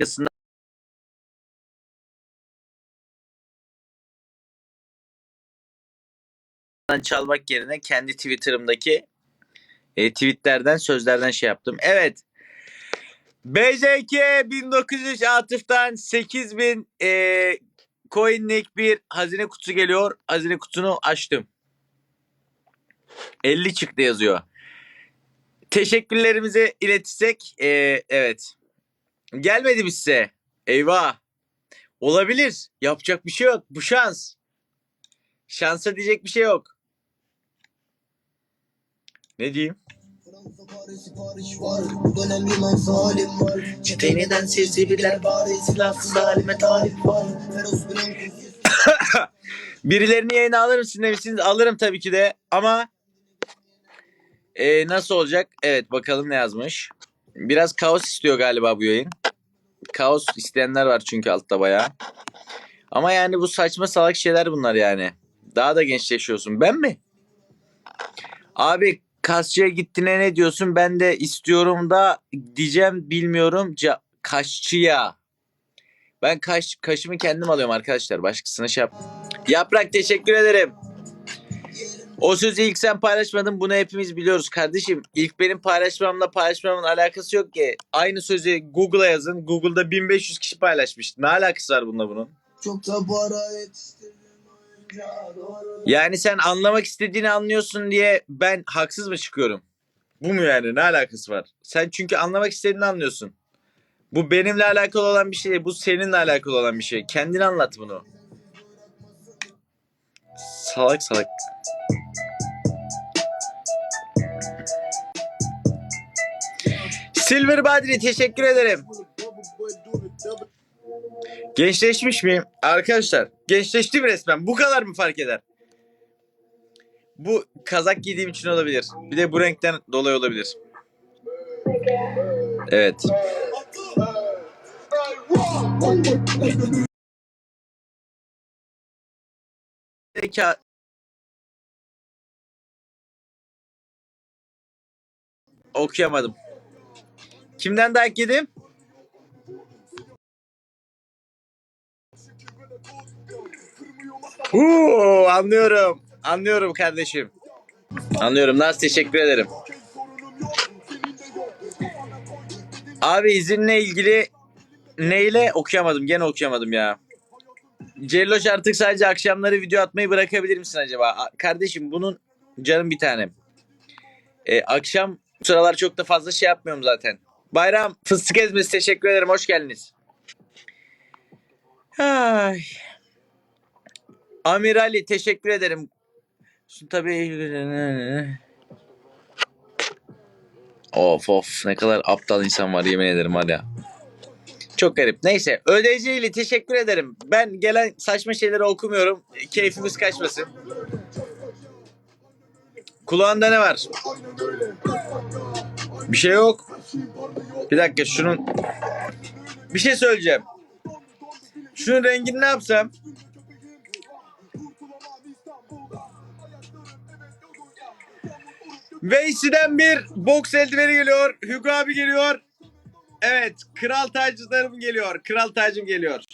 başkasından çalmak yerine kendi Twitter'ımdaki e, tweetlerden sözlerden şey yaptım. Evet. BJK 1903 Atıf'tan 8000 e, coinlik bir hazine kutusu geliyor. Hazine kutusunu açtım. 50 çıktı yazıyor. Teşekkürlerimizi iletirsek e, evet. Gelmedi mi size? Eyvah. Olabilir. Yapacak bir şey yok. Bu şans. Şansa diyecek bir şey yok. Ne diyeyim? Çete neden bari Silahsız halime var Birilerini yayına alır mısın demişsiniz. Alırım tabii ki de ama e, nasıl olacak? Evet bakalım ne yazmış. Biraz kaos istiyor galiba bu yayın. Kaos isteyenler var çünkü altta bayağı. Ama yani bu saçma salak şeyler bunlar yani. Daha da gençleşiyorsun. Ben mi? Abi kasçıya gittiğine ne diyorsun? Ben de istiyorum da diyeceğim bilmiyorum. Ca- kaşçıya. Ben kaş, kaşımı kendim alıyorum arkadaşlar. Başkasına şey yap. Yaprak teşekkür ederim. O sözü ilk sen paylaşmadın bunu hepimiz biliyoruz kardeşim. İlk benim paylaşmamla paylaşmamın alakası yok ki. Aynı sözü Google'a yazın. Google'da 1500 kişi paylaşmış. Ne alakası var bununla bunun? Çok da para yetiştirdim doğru Yani sen anlamak istediğini anlıyorsun diye ben haksız mı çıkıyorum? Bu mu yani? Ne alakası var? Sen çünkü anlamak istediğini anlıyorsun. Bu benimle alakalı olan bir şey değil. Bu seninle alakalı olan bir şey. Kendin anlat bunu. Salak salak. Silver Badri teşekkür ederim. Gençleşmiş miyim? Arkadaşlar gençleştim resmen. Bu kadar mı fark eder? Bu kazak giydiğim için olabilir. Bir de bu renkten dolayı olabilir. Evet. Okuyamadım. Kimden dayak yedim? Huu, anlıyorum. Anlıyorum kardeşim. Anlıyorum. Naz teşekkür ederim. Abi izinle ilgili neyle okuyamadım. Gene okuyamadım ya. Celloş artık sadece akşamları video atmayı bırakabilir misin acaba? Kardeşim bunun canım bir tanem. Ee, akşam bu sıralar çok da fazla şey yapmıyorum zaten. Bayram fıstık ezmesi teşekkür ederim. Hoş geldiniz. Ay. Amir Ali teşekkür ederim. Şu tabii Of of ne kadar aptal insan var yemin ederim ya. Çok garip. Neyse ödeyiciyle teşekkür ederim. Ben gelen saçma şeyleri okumuyorum. Keyfimiz kaçmasın. Kulağında ne var? Bir şey yok. Bir dakika şunun... Bir şey söyleyeceğim. Şunun rengini ne yapsam? Veysi'den bir boks eldiveni geliyor. Hugo abi geliyor. Evet. Kral tacılarım geliyor. Kral tacım geliyor.